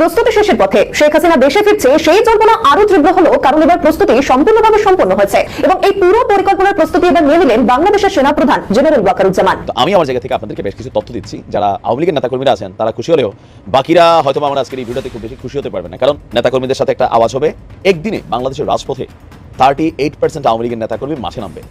প্রস্তুতি শেষের পথে শেখ হাসিনা দেশে ফিরছে, সেই জল্পনা আরও তীব্র হলো, কারণ এবার প্রস্তুতি সম্পূর্ণভাবে সম্পন্ন হয়েছে। এবং এই পুরো পরিকল্পনার প্রস্তুতি এবার নিয়ে নিলেন বাংলাদেশের সেনাপ্রধান জেনারেল ওয়াকারুজ্জামান। আমি আমার জায়গা থেকে আপনাদেরকে বেশ কিছু তথ্য দিচ্ছি। যারা আওয়ামী লীগের নেতাকর্মীরা আছেন, তারা খুশি হলেও বাকিরা হয়তো আমার আজকের এই ভিডিওতে খুব বেশি খুশি হতে পারবে না। কারণ নেতাকর্মীদের সাথে একটা আওয়াজ হবে, একদিনে বাংলাদেশের রাজপথে থার্টি এইট পার্সেন্ট আওয়ামী লীগের নেতাকর্মী মাঠে নামবে।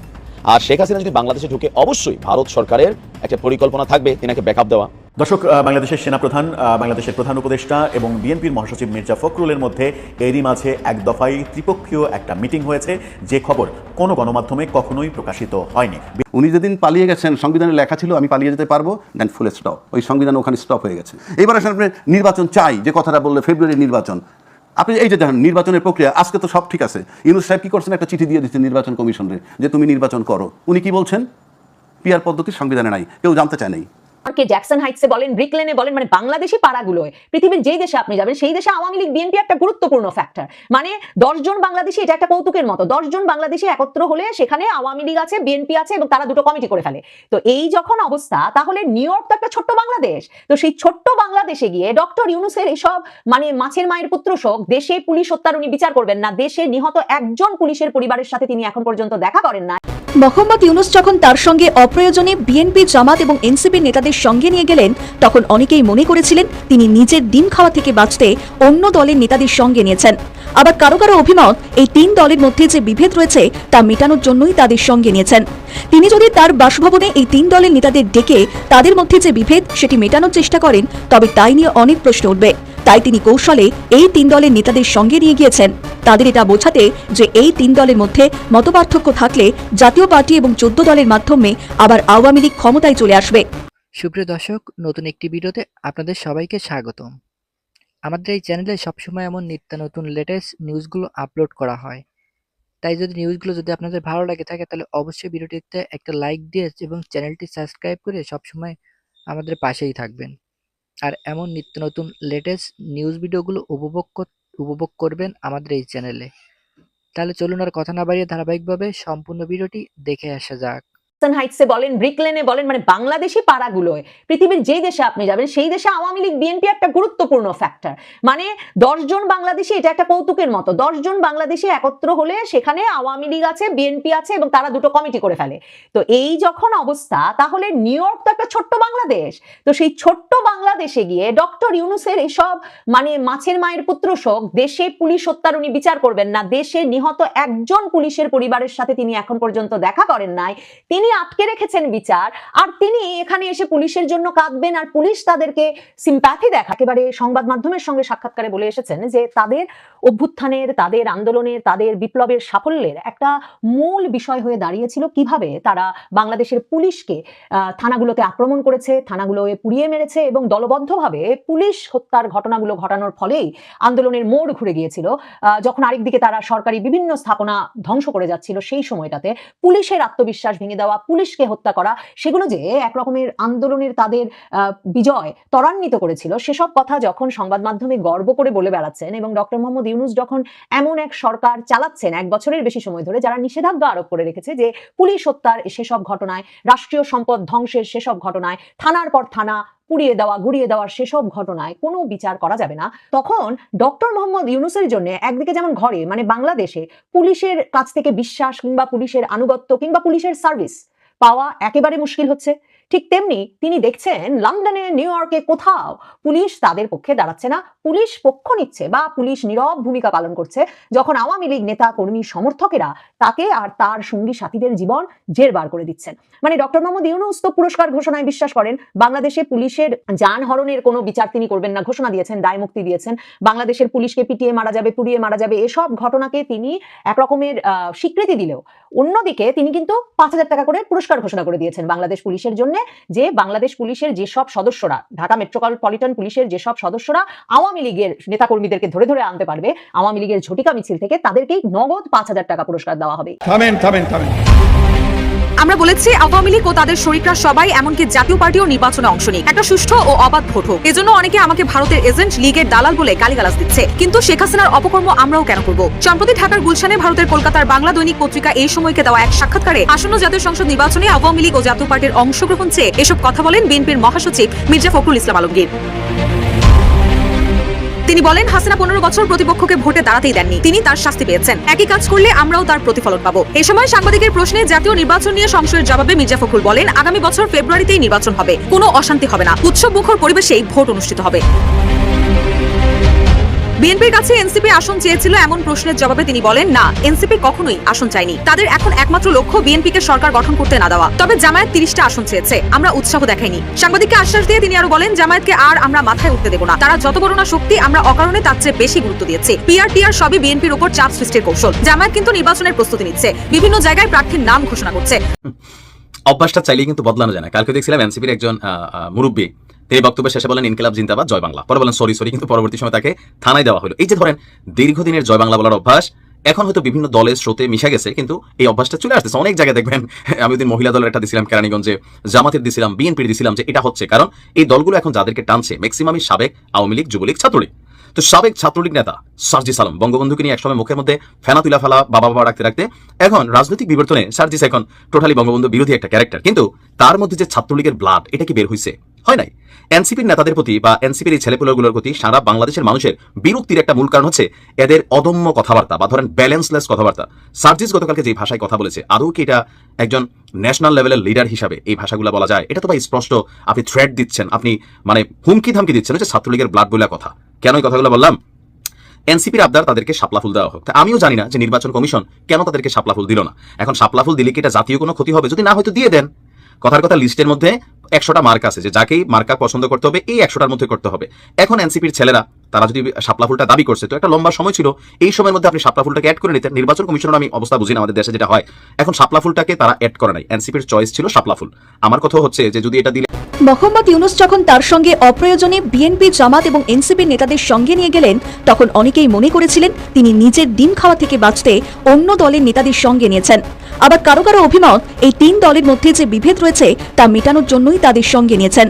আর শেখ হাসিনা যদি বাংলাদেশে ঢুকে অবশ্যই ভারত সরকারের একটা পরিকল্পনা থাকবে তিনাকে ব্যাকআপ দেওয়া। দর্শক বাংলাদেশের সেনাপ্রধান বাংলাদেশের প্রধান উপদেষ্টা এবং বিএনপির মহাসচিব মির্জা ফখরুলের মধ্যে এরই মাঝে এক দফায় ত্রিপক্ষীয় একটা মিটিং হয়েছে যে খবর কোনো গণমাধ্যমে কখনোই প্রকাশিত হয়নি। উনি যেদিন পালিয়ে গেছেন সংবিধানে লেখা ছিল আমি পালিয়ে যেতে পারব দেন ফুল স্টপ ওই সংবিধান ওখানে স্টপ হয়ে গেছে। এবার আসলে আপনি নির্বাচন চাই যে কথাটা বললে ফেব্রুয়ারি নির্বাচন। আপনি এই যে দেখেন, নির্বাচনের প্রক্রিয়া, আজকে তো সব ঠিক আছে। ইউনুস সাহেব কী করছেন? একটা চিঠি দিয়ে দিচ্ছেন নির্বাচন কমিশনের, যে তুমি নির্বাচন করো। উনি কি বলছেন? পিয়ার পদ্ধতি সংবিধানে নাই, কেউ জানতে চায় নাই। কে জ্যাকসন হাইটসে বলেন ব্রিকলেনে বলেন মানে বাংলাদেশি পাড়াগুলোয়, পৃথিবীর যেই দেশে আপনি যাবেন, সেই দেশে আওয়ামী লীগ বিএনপি একটা গুরুত্বপূর্ণ ফ্যাক্টর মানে দশজন বাংলাদেশি, এটা একটা কৌতুকের মতো। দশজন বাংলাদেশি একত্র হলে সেখানে আওয়ামী লীগ আছে বিএনপি আছে এবং তারা দুটো কমিটি করে ফেলে। তো এই যখন অবস্থা, তাহলে নিউ তো একটা ছোট্ট বাংলাদেশ। তো সেই ছোট্ট বাংলাদেশে গিয়ে ডক্টর ইউনুসের এসব মানে মাছের মায়ের পুত্র শোক, দেশে পুলিশ হত্যার উনি বিচার করবেন না। দেশে নিহত একজন পুলিশের পরিবারের সাথে তিনি এখন পর্যন্ত দেখা করেন না মোহাম্মদ ইউনুস যখন তার সঙ্গে অপ্রয়োজনে বিএনপি, জামাত এবং এনসিপি নেতাদের সঙ্গে নিয়ে গেলেন, তখন অনেকেই মনে করেছিলেন তিনি নিজের ডিম খাওয়া থেকে বাঁচতে অন্য দলের নেতাদের সঙ্গে নিয়েছেন। আবার কারও কারও অভিমত, এই তিন দলের মধ্যে যে বিভেদ রয়েছে, তা মেটানোর জন্যই তাদের সঙ্গে নিয়েছেন। তিনি যদি তার বাসভবনে এই তিন দলের নেতাদের ডেকে তাদের মধ্যে যে বিভেদ, সেটি মেটানোর চেষ্টা করেন, তবে তাই নিয়ে অনেক প্রশ্ন উঠবে। তাই তিনি কৌশলে এই তিন দলের নেতাদের সঙ্গে নিয়ে গিয়েছেন। তাদের এটা বোঝাতে যে এই তিন দলের মধ্যে মতপার্থক্য থাকলে জাতীয় পার্টি এবং চোদ্দ দলের মাধ্যমে আবার আওয়ামী লীগ ক্ষমতায় চলে আসবে। সুপ্রিয় দর্শক, নতুন একটি ভিডিওতে আপনাদের সবাইকে স্বাগতম। আমাদের এই চ্যানেলে সবসময় এমন নিত্য নতুন লেটেস্ট নিউজগুলো আপলোড করা হয়। তাই যদি নিউজগুলো যদি আপনাদের ভালো লাগে থাকে, তাহলে অবশ্যই ভিডিওটিতে একটা লাইক দিয়ে এবং চ্যানেলটি সাবস্ক্রাইব করে সবসময় আমাদের পাশেই থাকবেন। আর এমন নিত্য নতুন লেটেস্ট নিউজ ভিডিওগুলো উপভোগ উপভোগ করবেন আমাদের এই চ্যানেলে তাহলে চলুন আর কথা না বাড়িয়ে ধারাবাহিকভাবে সম্পূর্ণ ভিডিওটি দেখে আসা যাক। জ্যাকসন হাইটসে বলেন ব্রিকলেনে বলেন মানে বাংলাদেশি পাড়াগুলোয়, পৃথিবীর যেই দেশে আপনি যাবেন, সেই দেশে আওয়ামী লীগ বিএনপি একটা গুরুত্বপূর্ণ ফ্যাক্টর মানে দশজন বাংলাদেশি, এটা একটা কৌতুকের মতো। দশজন বাংলাদেশি একত্র হলে সেখানে আওয়ামী লীগ আছে বিএনপি আছে এবং তারা দুটো কমিটি করে ফেলে। তো এই যখন অবস্থা, তাহলে নিউ ইয়র্ক তো একটা ছোট্ট বাংলাদেশ। তো সেই ছোট্ট বাংলাদেশে গিয়ে ডক্টর ইউনুসের এসব মানে মাছের মায়ের পুত্র শোক, দেশে পুলিশ হত্যার উনি বিচার করবেন না, দেশে নিহত একজন পুলিশের পরিবারের সাথে তিনি এখন পর্যন্ত দেখা করেন নাই। তিনি আটকে রেখেছেন বিচার। আর তিনি এখানে এসে পুলিশের জন্য কাঁদবেন আর পুলিশ তাদেরকে সিম্প্যাথি দেখা একেবারে সংবাদ মাধ্যমের সঙ্গে সাক্ষাৎকারে বলে এসেছেন যে তাদের অভ্যুত্থানের, তাদের আন্দোলনের, তাদের বিপ্লবের সাফল্যের একটা মূল বিষয় হয়ে দাঁড়িয়েছিল কীভাবে তারা বাংলাদেশের পুলিশকে থানাগুলোতে আক্রমণ করেছে, থানাগুলোয় পুড়িয়ে মেরেছে এবং দলবদ্ধভাবে পুলিশ হত্যার ঘটনাগুলো ঘটানোর ফলেই আন্দোলনের মোড় ঘুরে গিয়েছিল। যখন আরেকদিকে তারা সরকারি বিভিন্ন স্থাপনা ধ্বংস করে যাচ্ছিল সেই সময়টাতে পুলিশের আত্মবিশ্বাস ভেঙে দেওয়া পুলিশকে হত্যা করা, সেগুলো যে এক রকমের আন্দোলনের তাদের বিজয় ত্বরান্বিত করেছিল, সেসব কথা যখন সংবাদ মাধ্যমে গর্ব করে বলে বেড়াচ্ছেন এবং ডক্টর মোহাম্মদ ইউনুস যখন এমন এক সরকার চালাচ্ছেন এক বছরের বেশি সময় ধরে, যারা নিষেধাজ্ঞা আরোপ করে রেখেছে যে পুলিশ হত্যার সেসব ঘটনায়, রাষ্ট্রীয় সম্পদ ধ্বংসের সেসব ঘটনায়, থানার পর থানা পুড়িয়ে দেওয়া, গুড়িয়ে দেওয়ার সেসব ঘটনায় কোনো বিচার করা যাবে না। তখন ডক্টর মোহাম্মদ ইউনুসের জন্য একদিকে যেমন ঘরে মানে বাংলাদেশে পুলিশের কাছ থেকে বিশ্বাস কিংবা পুলিশের আনুগত্য কিংবা পুলিশের সার্ভিস পাওয়া একেবারে মুশকিল হচ্ছে। ঠিক তেমনি তিনি দেখছেন লন্ডনে নিউ ইয়র্কে কোথাও পুলিশ তাদের পক্ষে দাঁড়াচ্ছে না। পুলিশ পক্ষ নিচ্ছে বা পুলিশ নীরব ভূমিকা পালন করছে। যখন আওয়ামী লীগ নেতা, কর্মী, সমর্থকেরা তাকে আর তার সঙ্গী সাথীদের জীবন জেরবার করে দিচ্ছেন। মানে ডক্টর মোহাম্মদ ইউনুস তো পুরস্কার ঘোষণায় বিশ্বাস করেন। বাংলাদেশে পুলিশের যান যানহরণের কোনো বিচার তিনি করবেন না, ঘোষণা দিয়েছেন, দায় মুক্তি দিয়েছেন। বাংলাদেশের পুলিশকে পিটিয়ে মারা যাবে, পুড়িয়ে মারা যাবে, এসব ঘটনাকে তিনি এক রকমের স্বীকৃতি দিলেও। অন্যদিকে তিনি কিন্তু পাঁচ হাজার টাকা করে পুরস্কার ঘোষণা করে দিয়েছেন বাংলাদেশ পুলিশের জন্য। যে বাংলাদেশ পুলিশের যেসব সদস্যরা, ঢাকা মেট্রোপলিটন পুলিশের যেসব সদস্যরা আওয়ামী লীগের নেতাকর্মীদেরকে ধরে ধরে আনতে পারবে, আওয়ামী লীগের ঝটিকা মিছিল থেকে তাদেরকেই নগদ পাঁচ হাজার টাকা পুরস্কার দেওয়া হবে। থামেন থামেন থামেন। আমরা বলেছি, আওয়ামী লীগ ও তাদের শরিকরা সবাই এমনকি জাতীয় পার্টিও নির্বাচনে অংশ নিক। একটা সুষ্ঠু ও অবাধ ভোট হোক। এজন্য অনেকে আমাকে ভারতের এজেন্ট লীগের দালাল বলে গালিগালাজ দিচ্ছে। কিন্তু শেখ হাসিনার অপকর্ম আমরাও কেন করব? সম্প্রতি ঢাকার গুলশানে ভারতের কলকাতার বাংলা দৈনিক পত্রিকা এই সময়কে দেওয়া এক সাক্ষাৎকারে আসন্ন জাতীয় সংসদ নির্বাচনে আওয়ামী লীগ ও জাতীয় পার্টির অংশগ্রহণ চেয়ে এসব কথা বলেন বিএনপির মহাসচিব মির্জা ফখরুল ইসলাম আলমগীর। তিনি বলেন, হাসিনা পনেরো বছর প্রতিপক্ষকে ভোটে দাঁড়াতেই দেননি। তিনি তার শাস্তি পেয়েছেন। একই কাজ করলে আমরাও তার প্রতিফলন পাবো। এ সময় সাংবাদিকের প্রশ্নে জাতীয় নির্বাচন নিয়ে সংশয়ের জবাবে মির্জা ফখরুল বলেন, আগামী বছর ফেব্রুয়ারিতেই নির্বাচন হবে। কোনো অশান্তি হবে না। উৎসব মুখর পরিবেশেই ভোট অনুষ্ঠিত হবে। বিএনপির কাছে এনসিপি আসন চেয়েছিল এমন প্রশ্নের জবাবে তিনি বলেন, না, এনসিপি কখনোই আসন চাইনি তাদের এখন একমাত্র লক্ষ্য বিএনপিকে সরকার গঠন করতে না দেওয়া। তবে জামায়াত তিরিশটা আসন চেয়েছে, আমরা উৎসাহ দেখাইনি। সাংবাদিককে আশ্বাস দিয়ে তিনি আরও বলেন, জামায়াতকে আর আমরা মাথায় উঠতে দেব না। তারা যত বড় না শক্তি, আমরা অকারণে তার চেয়ে বেশি গুরুত্ব দিয়েছি। পিআর টিআর সবই বিএনপির উপর চাপ সৃষ্টির কৌশল। জামায়াত কিন্তু নির্বাচনের প্রস্তুতি নিচ্ছে। বিভিন্ন জায়গায় প্রার্থীর নাম ঘোষণা করছে। অভ্যাসটা চাইলেই কিন্তু বদলানো যায় না। কালকে দেখছিলাম এনসিপির একজন মুরব্বী তিনি বক্তব্যের শেষে বলেন, ইনকিলাব জিন্দাবাদ, জয় বাংলা। পরে বলেন, সরি সরি। কিন্তু পরবর্তী সময় তাকে থানায় দেওয়া হলো। এই যে ধরেন, দীর্ঘদিনের জয় বাংলা বলার অভ্যাস, এখন হয়তো বিভিন্ন দলের স্রোতে মিশে গেছে, কিন্তু এই অভ্যাসটা চলে আসতেছে। অনেক জায়গায় দেখবেন, আমি ওদিন মহিলা দলের একটা দিছিলাম কেরানীগঞ্জে, জামাতের দিছিলাম, বিএনপির দিছিলাম যে এটা হচ্ছে। কারণ এই দলগুলো এখন যাদেরকে টানছে, ম্যাক্সিমামই সাবেক আওয়ামী লীগ, যুবলীগ, ছাত্রলীগ। তো সাবেক ছাত্রলীগ নেতা সার্জি সালাম, বঙ্গবন্ধুকে নিয়ে একসময় মুখের মধ্যে ফেনা তুলা ফেলা বাবা বাবা রাখতে রাখতে এখন রাজনৈতিক বিবর্তনে সার্জিস এখন টোটালি বঙ্গবন্ধু বিরোধী একটা ক্যারেক্টার। কিন্তু তার মধ্যে যে ছাত্রলীগের ব্লাড এটা কি বের হয়েছে হয় নাই? এনসিপির নেতাদের প্রতি বা এনসিপির এই ছেলেপুলেগুলোর প্রতি সারা বাংলাদেশের মানুষের বিরক্তির একটা মূল কারণ হচ্ছে এদের অদম্য কথাবার্তা বা ধরেন ব্যালেন্সলেস কথাবার্তা। সার্জিস গতকালকে যে ভাষায় কথা বলেছে, আদৌ কি এটা একজন ন্যাশনাল লেভেলের লিডার হিসাবে এই ভাষাগুলো বলা যায়? এটা তো ভাই স্পষ্ট, আপনি থ্রেট দিচ্ছেন, আপনি মানে হুমকি ধামকি দিচ্ছেন হচ্ছে ছাত্রলীগের ব্লাড বলে কথা। কেন এই কথাগুলো বললাম? এনসিপির আবদার তাদেরকে শাপলা ফুল দেওয়া হোক। আমিও জানি না যে নির্বাচন কমিশন কেন তাদেরকে শাপলা ফুল দিল না। এখন শাপলা ফুল দিলে কি এটা জাতীয় কোনো ক্ষতি হবে? যদি না হয়তো দিয়ে দেন। কথার কথা লিস্টের মধ্যে একশোটা মার্ক আছে যে যাকেই মার্কা পছন্দ করতে হবে, এই একশোটার মধ্যে করতে হবে। এখন এনসিপির ছেলেরা, তারা যদি শাপলা ফুলটা দাবি করছে, তো একটা লম্বা সময় ছিল, এই সময়ের মধ্যে আপনি শাপলা ফুলটাকে অ্যাড করে নিতেন। নির্বাচন কমিশনের আমি অবস্থা বুঝি না আমাদের দেশে যেটা হয়। এখন শাপলা ফুলটাকে তারা অ্যাড করে নাই। এনসিপির চয়েস ছিল শাপলা ফুল। আমার কথা হচ্ছে যে যদি এটা দিলে মোহাম্মদ ইউনুস যখন তার সঙ্গে অপ্রয়োজনে বিএনপি, জামাত এবং এনসিপি নেতাদের সঙ্গে নিয়ে গেলেন, তখন অনেকেই মনে করেছিলেন তিনি নিজের ডিম খাওয়া থেকে বাঁচতে অন্য দলের নেতাদের সঙ্গে নিয়েছেন। আবার কারও কারও অভিমত, এই তিন দলের মধ্যে যে বিভেদ রয়েছে, তা মেটানোর জন্যই তাদের সঙ্গে নিয়েছেন।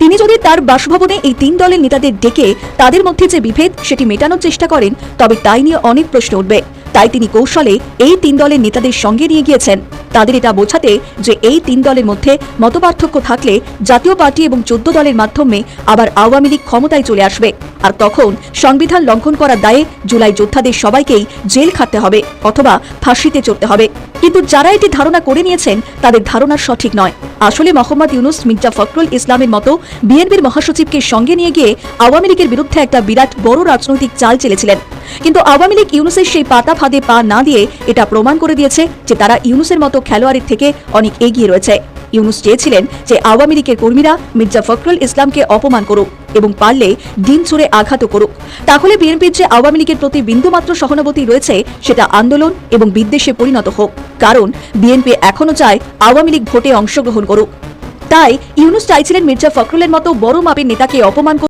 তিনি যদি তার বাসভবনে এই তিন দলের নেতাদের ডেকে তাদের মধ্যে যে বিভেদ, সেটি মেটানোর চেষ্টা করেন, তবে তাই নিয়ে অনেক প্রশ্ন উঠবে। তাই তিনি কৌশলে এই তিন দলের নেতাদের সঙ্গে নিয়ে গিয়েছেন। তাদের এটা বোঝাতে যে এই তিন দলের মধ্যে মতপার্থক্য থাকলে জাতীয় পার্টি এবং চোদ্দ দলের মাধ্যমে আবার আওয়ামী লীগ ক্ষমতায় চলে আসবে। আর তখন সংবিধান লঙ্ঘন করার দায়ে জুলাই যোদ্ধাদের সবাইকেই জেল খাটতে হবে অথবা ফাঁসিতে চড়তে হবে। কিন্তু যারা এটি ধারণা করে নিয়েছেন, তাদের ধারণা সঠিক নয়। আসলে মোহাম্মদ ইউনুস, মির্জা ফখরুল ইসলামের মতো বিএনপির মহাসচিবকে সঙ্গে নিয়ে গিয়ে আওয়ামী লীগের বিরুদ্ধে একটা বিরাট বড় রাজনৈতিক চাল চেলেছিলেন। কিন্তু আওয়ামী লীগ ইউনুসের সেই পাতা ফাঁদে পা না দিয়ে এটা প্রমাণ করে দিয়েছে যে তারা ইউনুসের মতো খেলোয়াড়ের থেকে অনেক এগিয়ে রয়েছে। ইউনুস চেয়েছিলেন যে আওয়ামী লীগের কর্মীরা মির্জা ফখরুল ইসলামকে অপমান করুক এবং পারলে ডিম ছুড়ে আঘাতও করুক। তাহলে বিএনপির যে আওয়ামী লীগের প্রতি বিন্দুমাত্র সহানুভূতি রয়েছে, সেটা আন্দোলন এবং বিদ্বেষে পরিণত হোক। কারণ বিএনপি এখনও চায় আওয়ামী লীগ ভোটে অংশগ্রহণ করুক। তাই ইউনুস চাইছিলেন মির্জা ফখরুলের মতো বড় মাপের নেতাকে অপমান